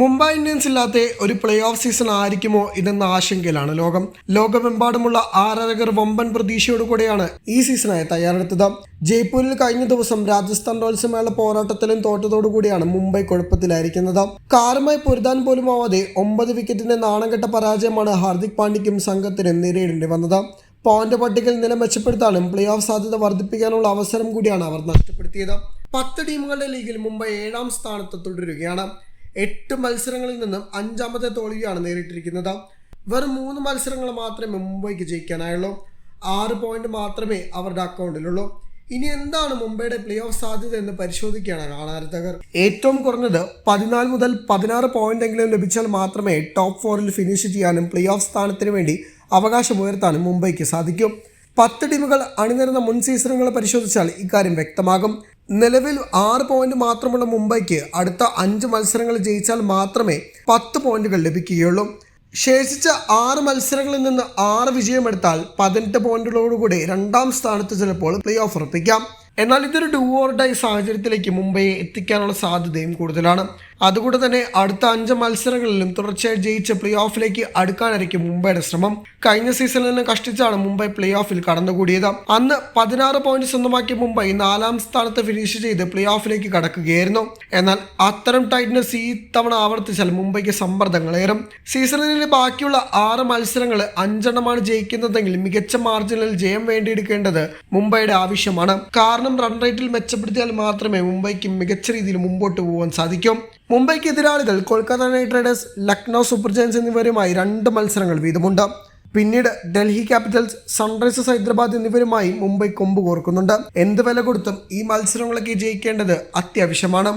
Mumbai Indians ഇല്ലാത്ത ഒരു play off season ആയിരിക്കുമോ ഇതെന്ന ആശങ്കയിലാണ് ലോകം. ലോകമെമ്പാടുമുള്ള ആരാധകർ വമ്പൻ പ്രതീക്ഷയോടുകൂടിയാണ് ഈ സീസണായി തയ്യാറെടുത്തത്. ജയ്പൂരിൽ കഴിഞ്ഞ ദിവസം രാജസ്ഥാൻ റോയൽസുമായുള്ള പോരാട്ടത്തിലും തോറ്റതോടുകൂടിയാണ് മുംബൈ കുഴപ്പത്തിലായിരിക്കുന്നത്. കാറുമായി പൊരുതാൻ പോലും ആവാതെ ഒമ്പത് വിക്കറ്റിന്റെ നാണംകെട്ട പരാജയമാണ് ഹാർദിക് പാണ്ഡ്യയ്ക്കും സംഘത്തിനും നേരിടേണ്ടി വന്നത്. പോയിന്റ് പട്ടികയിൽ നില മെച്ചപ്പെടുത്താനും പ്ലേ ഓഫ് സാധ്യത വർദ്ധിപ്പിക്കാനുള്ള അവസരം കൂടിയാണ് അവർ നഷ്ടപ്പെടുത്തിയത്. പത്ത് ടീമുകളുടെ ലീഗിൽ മുംബൈ ഏഴാം സ്ഥാനത്ത് തുടരുകയാണ്. എട്ട് മത്സരങ്ങളിൽ നിന്നും അഞ്ചാമത്തെ തോൽവിയാണ് നേരിട്ടിരിക്കുന്നത്. വെറും മൂന്ന് മത്സരങ്ങൾ മാത്രമേ മുംബൈക്ക് ജയിക്കാനായുള്ളൂ. ആറ് പോയിന്റ് മാത്രമേ അവരുടെ അക്കൗണ്ടിലുള്ളൂ ഇനി എന്താണ് മുംബൈയുടെ പ്ലേ ഓഫ് സാധ്യത എന്ന് പരിശോധിക്കുകയാണ് ആരാധകർ ഏറ്റവും കുറഞ്ഞത് പതിനാല് മുതൽ പതിനാറ് പോയിന്റ് എങ്കിലും ലഭിച്ചാൽ മാത്രമേ ടോപ്പ് ഫോറിൽ ഫിനിഷ് ചെയ്യാനും പ്ലേ ഓഫ് സ്ഥാനത്തിന് വേണ്ടി അവകാശമുയർത്താനും മുംബൈക്ക് സാധിക്കും. പത്ത് ടീമുകൾ അണിനിരുന്ന മുൻ സീസണുകൾ പരിശോധിച്ചാൽ ഇക്കാര്യം വ്യക്തമാകും. നിലവിൽ ആറ് പോയിന്റ് മാത്രമുള്ള മുംബൈക്ക് അടുത്ത അഞ്ച് മത്സരങ്ങൾ ജയിച്ചാൽ മാത്രമേ പത്ത് പോയിന്റുകൾ ലഭിക്കുകയുള്ളൂ. ശേഷിച്ച ആറ് മത്സരങ്ങളിൽ നിന്ന് ആറ് വിജയമെടുത്താൽ പതിനെട്ട് പോയിന്റുകളോടുകൂടി രണ്ടാം സ്ഥാനത്ത് ചിലപ്പോൾ പ്ലേ ഓഫ് ഉറപ്പിക്കാം. എന്നാൽ ഇതൊരു ഡു ഓർ ഡൈ സാഹചര്യത്തിലേക്ക് മുംബൈയെ എത്തിക്കാനുള്ള സാധ്യതയും കൂടുതലാണ്. അതുകൊണ്ട് തന്നെ അടുത്ത അഞ്ച് മത്സരങ്ങളിലും തുടർച്ചയായി ജയിച്ച് പ്ലേ ഓഫിലേക്ക് അടുക്കാനായിരിക്കും മുംബൈയുടെ ശ്രമം. കഴിഞ്ഞ സീസണിൽ നിന്ന് കഷ്ടിച്ചാണ് മുംബൈ പ്ലേ ഓഫിൽ കടന്നുകൂടിയത്. അന്ന് പതിനാറ് പോയിന്റ് സ്വന്തമാക്കിയ മുംബൈ നാലാം സ്ഥാനത്ത് ഫിനിഷ് ചെയ്ത് പ്ലേ ഓഫിലേക്ക് കടക്കുകയായിരുന്നു. എന്നാൽ അത്തരം ടൈറ്റ്നസ് ഈ തവണ ആവർത്തിച്ചാൽ മുംബൈക്ക് സമ്മർദ്ദങ്ങളേറും. സീസണിലെ ബാക്കിയുള്ള ആറ് മത്സരങ്ങൾ അഞ്ചെണ്ണമാണ് ജയിക്കുന്നതെങ്കിൽ മികച്ച മാർജിനിൽ ജയം വേണ്ടിയെടുക്കേണ്ടത് മുംബൈയുടെ ആവശ്യമാണ്. കാരണം റൺ റേറ്റിൽ മെച്ചപ്പെടുത്തിയാൽ മാത്രമേ മുംബൈക്ക് മികച്ച രീതിയിൽ മുമ്പോട്ട് പോകാൻ സാധിക്കും. മുംബൈക്ക് എതിരാളികൾ Kolkata Knight Riders Lucknow Super Giants എന്നിവരുമായി രണ്ട് മത്സരങ്ങൾ വീതമുണ്ട്. പിന്നീട് ഡൽഹി ക്യാപിറ്റൽസ് സൺറൈസേഴ്സ് ഹൈദരാബാദ് എന്നിവരുമായി മുംബൈ കൊമ്പ് കോർക്കുന്നുണ്ട്. എന്ത് വില കൊടുത്തും ഈ മത്സരങ്ങളൊക്കെ ജയിക്കേണ്ടത് അത്യാവശ്യമാണ്.